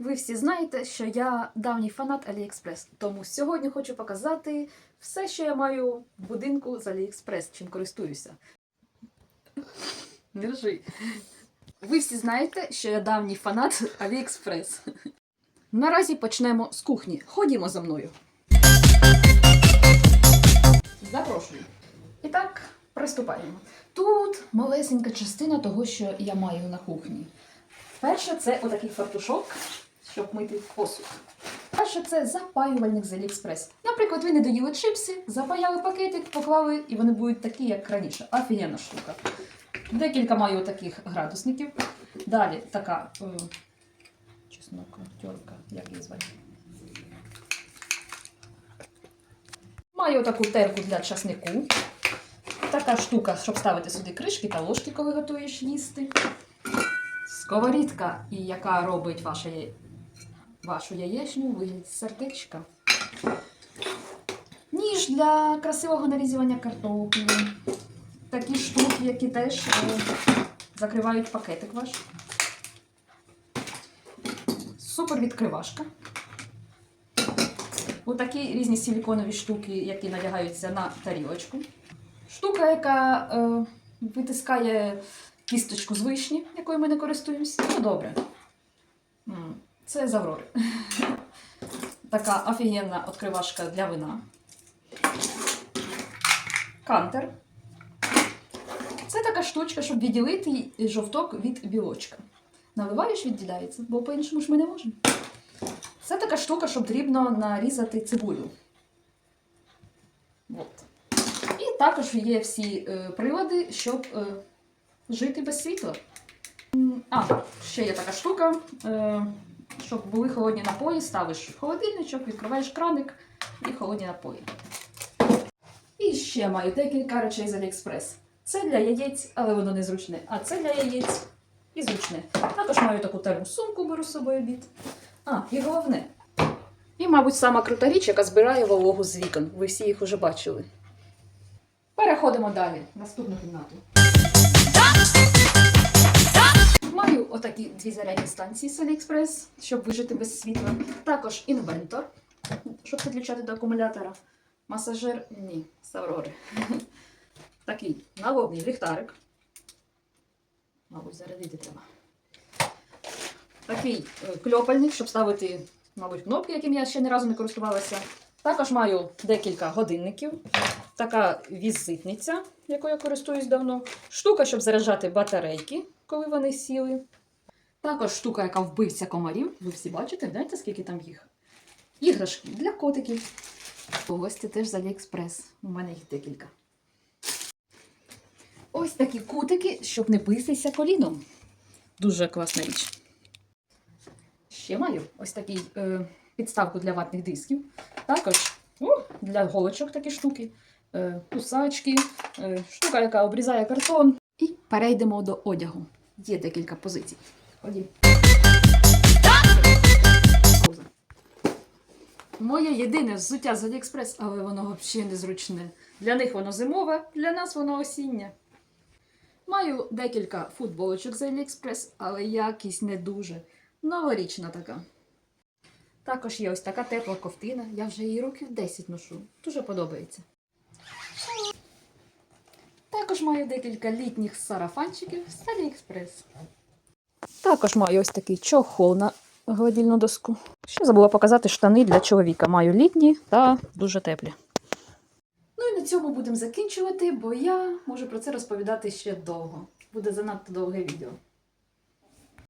Ви всі знаєте, що я давній фанат AliExpress, тому сьогодні хочу показати все, що я маю в будинку з AliExpress, чим користуюся. Держи. Ви всі знаєте, що я давній фанат AliExpress. Наразі почнемо з кухні. Ходімо за мною. Запрошую. І так, приступаємо. Тут малесенька частина того, що я маю на кухні. Перше, це отакий фартушок, щоб мити посуд. Перше, це запаювальник з AliExpress. Наприклад, ви не доїли чипси, запаяли пакетик, поклали, і вони будуть такі, як раніше. Офігенна штука. Декілька маю таких градусників. Далі така е, чеснок, як її звати. Маю таку терку для часнику. Така штука, щоб ставити сюди кришки та ложки, коли готуєш їсти. Сковорідка, яка робить ваше, вашу яєчню у вигляді сердечка. Ніж для красивого нарізування картоплі. Такі штуки, які теж е, закривають пакетик ваш. Супер відкривашка. Отакі різні силіконові штуки, які надягаються на тарілочку. Штука, яка е, витискає кісточку з вишні, якою ми не користуємося. Ну, добре. Це з Аврори. Така офігенна відкривашка для вина. Кантер. Це така штучка, щоб відділити жовток від білочка. Наливаєш, відділяється, бо по-іншому ж ми не можемо. Це така штука, щоб дрібно нарізати цибулю. От. І також є всі е, прилади, щоб е, жити без світла. А, ще є така штука, е, щоб були холодні напої, ставиш в холодильничок, відкриваєш краник і холодні напої. І ще маю декілька речей з AliExpress. Це для яєць, але воно не зручне. А це для яєць і зручне. Також маю таку термосумку, беру з собою обід. А, і головне. І, мабуть, сама крута річ, яка збирає вологу з вікон. Ви всі їх уже бачили. Переходимо далі. Наступну кімнату. Отакі дві зарядні станції з AliExpress, щоб вижити без світла. Також інвентор, щоб підключати до акумулятора. Масажир ні, з Аврори. Такий налобний ліхтарик. Мабуть, зарядити треба. Такий е, кльопальник, щоб ставити, мабуть, кнопки, яким я ще ні разу не користувалася. Також маю декілька годинників. Така візитниця, якою я користуюсь давно. Штука, щоб заряджати батарейки, коли вони сіли. Також штука, яка вбивця комарів. Ви всі бачите, гляньте, скільки там їх. Іграшки для котиків. Гості теж з Аліекспрес. У мене їх декілька. Ось такі кутики, щоб не битися коліном. Дуже класна річ. Ще маю ось такий е, підставку для ватних дисків. Також о, для голочок такі штуки, е, кусачки, е, штука, яка обрізає картон. І перейдемо до одягу. Є декілька позицій. Ходім. Моє єдине взуття з Аліекспрес, але воно взагалі незручне. Для них воно зимове, для нас воно осіннє. Маю декілька футболочок з Аліекспрес, але якість не дуже. Новорічна така. Також є ось така тепла ковтина. Я вже її років 10 ношу. Дуже подобається. Також маю декілька літніх сарафанчиків з Аліекспрес. Також маю ось такий чохол на гладільну доску. Ще забула показати штани для чоловіка. Маю літні та дуже теплі. Ну і на цьому будемо закінчувати, бо я можу про це розповідати ще довго. Буде занадто довге відео.